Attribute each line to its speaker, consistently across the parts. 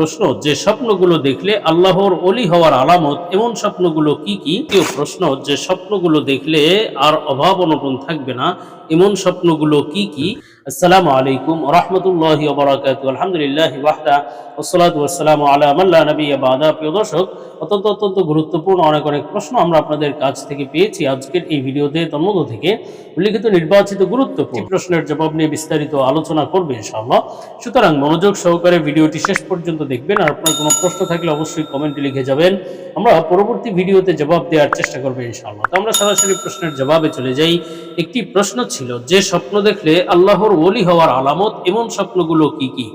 Speaker 1: প্রশ্ন, যে স্বপ্নগুলো দেখলে আল্লাহর অলি হওয়ার আলামত, এমন স্বপ্নগুলো কি কি? তৃতীয় প্রশ্ন, যে স্বপ্নগুলো দেখলে আর অভাব অনটন থাকবে না, এমন স্বপ্নগুলো কি কি? আসসালামু আলাইকুম রহমতুল্লাহি ওবরাকাতু আলহামদুলিল্লাহ ওয়াহদা ওসলাত ওয়াসসালামু আলা মাল্লা নবী বাদা। প্রিয় দর্শক, অত্যন্ত অত্যন্ত গুরুত্বপূর্ণ অনেক অনেক প্রশ্ন আমরা আপনাদের কাছ থেকে পেয়েছি আজকের এই ভিডিওতে। তন্মধ্য থেকে উল্লিখিত নির্বাচিত গুরুত্বপূর্ণ প্রশ্নের জবাব নিয়ে বিস্তারিত আলোচনা করবে ইনশাআল্লাহ। সুতরাং মনোযোগ সহকারে ভিডিওটি শেষ পর্যন্ত দেখবেন আর আপনার কোনো প্রশ্ন থাকলে অবশ্যই কমেন্টে লিখে যাবেন। আমরা পরবর্তী ভিডিওতে জবাব দেওয়ার চেষ্টা করব ইনশাআল্লাহ। তো আমরা সরাসরি প্রশ্নের জবাবে চলে যাই। একটি প্রশ্ন ছিল, যে স্বপ্ন দেখলে আল্লাহর ওলি হওয়ার আলামত এমন স্বপ্নগুলো কি কি?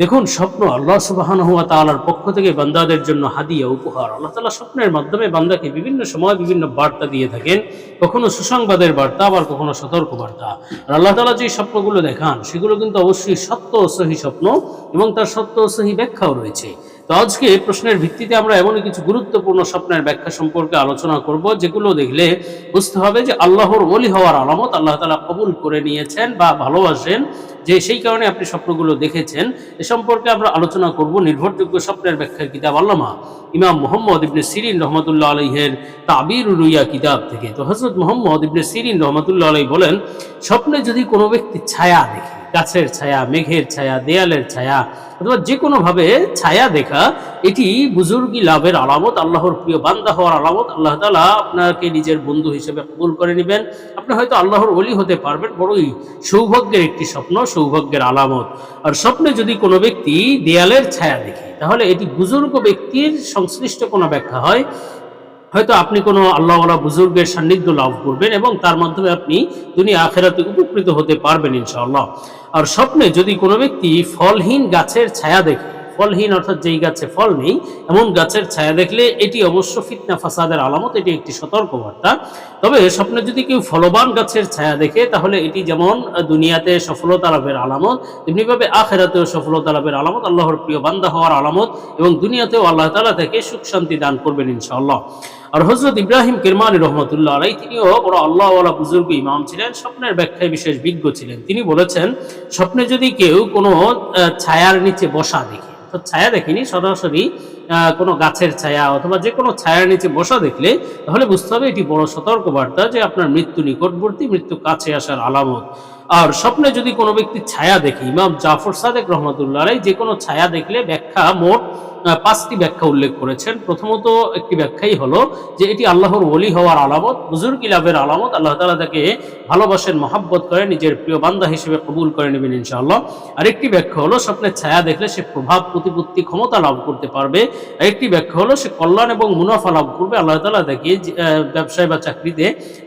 Speaker 1: দেখুন, স্বপ্ন আল্লাহ সুবাহান হুয়া তালার পক্ষ থেকে বান্দাদের জন্য হাদিয়া, উপহার। আল্লাহ তালা স্বপ্নের মাধ্যমে বান্দাকে বিভিন্ন সময় বিভিন্ন বার্তা দিয়ে থাকেন, কখনো সুসংবাদের বার্তা, আবার কখনো সতর্ক বার্তা আর আল্লাহ তালা যে স্বপ্নগুলো দেখান, সেগুলো কিন্তু অবশ্যই সত্য সহি স্বপ্ন এবং তার সত্য সহি ব্যাখ্যাও রয়েছে। তো আজকে প্রশ্নের ভিত্তিতে আমরা এমন কিছু গুরুত্বপূর্ণ স্বপ্নের ব্যাখ্যা সম্পর্কে আলোচনা করব, যেগুলো দেখলে বুঝতে হবে যে আল্লাহর ওলি হওয়ার আলামত আল্লাহ তালা কবুল করে নিয়েছেন বা ভালোবাসেন, যে সেই কারণে আপনি স্বপ্নগুলো দেখেছেন। এ সম্পর্কে আমরা আলোচনা করব নির্ভরযোগ্য স্বপ্নের ব্যাখ্যার কিতাব আল্লামা ইমাম মোহাম্মদ ইবনে সিরিন রহমতুল্লাহ আলহের তাবির রুইয়া কিতাব থেকে। তো হজরত মোহাম্মদ ইবনে সিরিন রহমতুল্লাহ আলাই বলেন, স্বপ্নে যদি কোনো ব্যক্তি ছায়া দেখে গাছের ছায়া, মেঘের ছায়া, দেয়ালের ছায়া অথবা যে কোনোভাবে ছায়া দেখা, এটি বুজুর্গি লাভের আলামত, আল্লাহর প্রিয় বান্দা হওয়ার আলামত। আল্লাহ তালা আপনাকে নিজের বন্ধু হিসেবে কবুল করে নেবেন। আপনি হয়তো আল্লাহর অলি হতে পারবেন, বড়ই সৌভাগ্যের একটি স্বপ্ন, সৌভাগ্যের আলামত। আর স্বপ্নে যদি কোনো ব্যক্তি দেয়ালের ছায়া দেখে, তাহলে এটি বুজুর্গ ব্যক্তির সংশ্লিষ্ট কোনো ব্যাখ্যা হয়। হয়তো আপনি কোনো আল্লাহওয়ালা বুজুর্গের সান্নিধ্য লাভ করবেন এবং তার মাধ্যমে আপনি দুনিয়া আখেরাতে উপকৃত হতে পারবেন ইনশাআল্লাহ। আর স্বপ্নে যদি কোনো ব্যক্তি ফলহীন গাছের ছায়া দেখে ফলহীন অর্থাৎ যেই গাছে ফল নেই, এমন গাছের ছায়া দেখলে এটি অবশ্য ফিতনা, ফাসাদের আলামত, এটি একটি সতর্কবার্তা। তবে স্বপ্নে যদি কেউ ফলবান গাছের ছায়া দেখে, তাহলে এটি যেমন দুনিয়াতে সফলতা লাভের আলামত, তেমনিভাবে আখেরাতেও সফলতা লাভের আলামত, আল্লাহর প্রিয় বান্দা হওয়ার আলামত এবং দুনিয়াতেও আল্লাহ তালা থেকে সুখ শান্তি দান করবেন ইনশাআল্লাহ। আর হজরত ইব্রাহিম কিরমানি রহমতুল্লাহ আলাই তিনিও বড় আল্লাহওয়ালা বুজুর্গ ইমাম ছিলেন, স্বপ্নের ব্যাখ্যায় বিশেষ বিজ্ঞ ছিলেন। তিনি বলেছেন, স্বপ্নে যদি কেউ কোনো ছায়ার নিচে বসা দেখে অর্থাৎ ছায়া দেখেনি, সরাসরি কোনো গাছের ছায়া অথবা যে কোনো ছায়ার নিচে বসা দেখলে তাহলে বুঝতে হবে এটি বড় সতর্কবার্তা যে আপনার মৃত্যু নিকটবর্তী, মৃত্যু কাছে আসার আলামত। আর স্বপ্নে যদি কোনো ব্যক্তি ছায়া দেখে, ইমাম জাফর সাদেক রহমতুল্লাহ যে কোনো ছায়া দেখলে ব্যাখ্যা মোট পাঁচটি ব্যাখ্যা উল্লেখ করেছেন। প্রথমত একটি ব্যাখ্যাই হলো যে এটি আল্লাহর ওলি হওয়ার আলামত, বুজুর্গি লাভের আলামত। আল্লাহ তালা তাকে ভালোবাসেন, মহাব্বত করে নিজের প্রিয় বান্দা হিসেবে কবুল করে নেবেন ইনশাআল্লাহ। আরেকটি ব্যাখ্যা হলো স্বপ্নের ছায়া দেখলে সে প্রভাব, প্রতিপত্তি, ক্ষমতা লাভ করতে পারবে। আরেকটি ব্যাখ্যা হলো সে কল্যাণ এবং মুনাফা লাভ করবে। আল্লাহ তালা তাকে ব্যবসায় বা চাকরিতে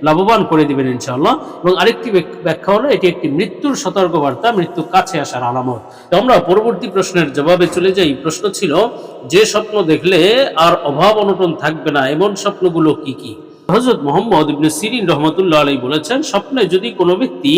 Speaker 1: লাভবান করে দিবেন ইনশাআল্লাহ। এবং আরেকটি ব্যাখ্যা হলো এটি একটি মৃত্যুর সতর্কবার্তা, মৃত্যু কাছে আসার আলামত। আমরা পরবর্তী প্রশ্নের জবাবে চলে যাই। প্রশ্ন ছিল, যে স্বপ্ন দেখলে আর অভাব অনটন থাকবে না, এমন স্বপ্নগুলো কি কি? হজরত মোহাম্মদ ইবনে সিরিন রহমতুল্লাহ আলাই বলেছেন, স্বপ্নে যদি কোনো ব্যক্তি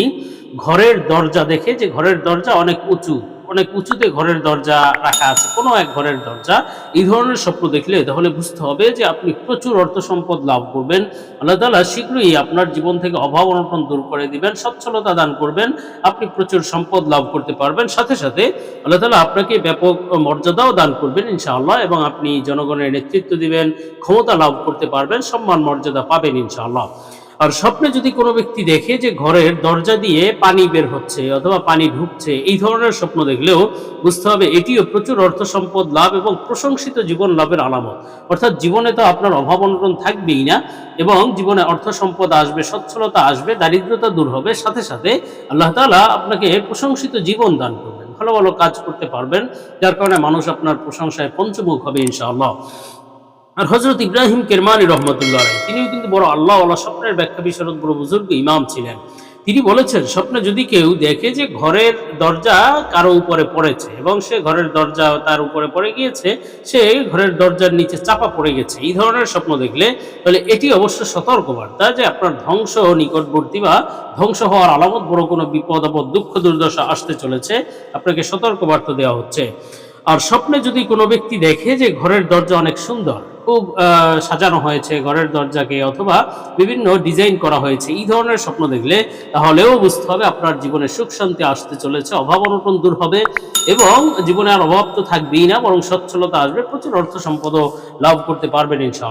Speaker 1: ঘরের দরজা দেখে, যে ঘরের দরজা অনেক উঁচু অনেক উঁচুতে ঘরের দরজা রাখা আছে, কোনো এক ঘরের দরজা। এই ধরনের স্বপ্ন দেখলে তাহলে বুঝতে হবে যে আপনি প্রচুর অর্থ সম্পদ লাভ করবেন। আল্লাহ তালা শীঘ্রই আপনার জীবন থেকে অভাব অনটন দূর করে দিবেন, সচ্ছলতা দান করবেন, আপনি প্রচুর সম্পদ লাভ করতে পারবেন। সাথে সাথে আল্লাহ তালা আপনাকে ব্যাপক মর্যাদাও দান করবেন ইনশাআল্লাহ, এবং আপনি জনগণের নেতৃত্ব দিবেন, ক্ষমতা লাভ করতে পারবেন, সম্মান মর্যাদা পাবেন ইনশাআল্লাহ। আর স্বপ্নে যদি কোনো ব্যক্তি দেখে যে ঘরের দরজা দিয়ে পানি বের হচ্ছে অথবা পানি ঢুকছে, এই ধরনের স্বপ্ন দেখলেও বুঝতে হবে এটিও প্রচুর অর্থ সম্পদ, লাভ এবং প্রশংসিত জীবন লাভের আলামত। অর্থাৎ জীবনে তো আপনার অভাব অনটন থাকবেই না এবং জীবনে অর্থ সম্পদ আসবে, সচ্ছলতা আসবে, দারিদ্রতা দূর হবে, সাথে সাথে আল্লাহ তালা আপনাকে প্রশংসিত জীবন দান করবেন। ভালো ভালো কাজ করতে পারবেন, যার কারণে মানুষ আপনার প্রশংসায় পঞ্চমুখ হবে ইনশাআল্লাহ। আর হজরত ইব্রাহিম কেরমানি রহমতুল্লাহ তিনিও কিন্তু বড় আল্লাহ আল্লাহ স্বপ্নের ব্যাখ্যা বিশারদ বড় বুজুর্গ ইমাম ছিলেন। তিনি বলেছেন, স্বপ্নে যদি কেউ দেখে যে ঘরের দরজা কারও উপরে পড়েছে এবং সে ঘরের দরজা তার উপরে পড়ে গিয়েছে, সে ঘরের দরজার নিচে চাপা পড়ে গেছে, এই ধরনের স্বপ্ন দেখলে তাহলে এটি অবশ্য সতর্কবার্তা যে আপনার ধ্বংস নিকটবর্তী বা ধ্বংস হওয়ার আলামত বড় কোনো বিপদ, আপদ, দুঃখ, দুর্দশা আসতে চলেছে। আপনাকে সতর্কবার্তা দেওয়া হচ্ছে। আর স্বপ্নে যদি কোনো ব্যক্তি দেখে যে ঘরের দরজা অনেক সুন্দর খুব সাজানো হয়েছে ঘরের দরজাকে অথবা বিভিন্ন ডিজাইন করা হয়েছে। এই ধরনের স্বপ্ন দেখলে তাহলেও বুঝতে হবে আপনার জীবনে সুখ শান্তি আসতে চলেছে, অভাব অনটন দূর হবে এবং জীবনে আর অভাব তো থাকবেই না, বরং সচ্ছলতা আসবে, প্রচুর অর্থ সম্পদও লাভ করতে পারবেন ইনশাআল্লাহ।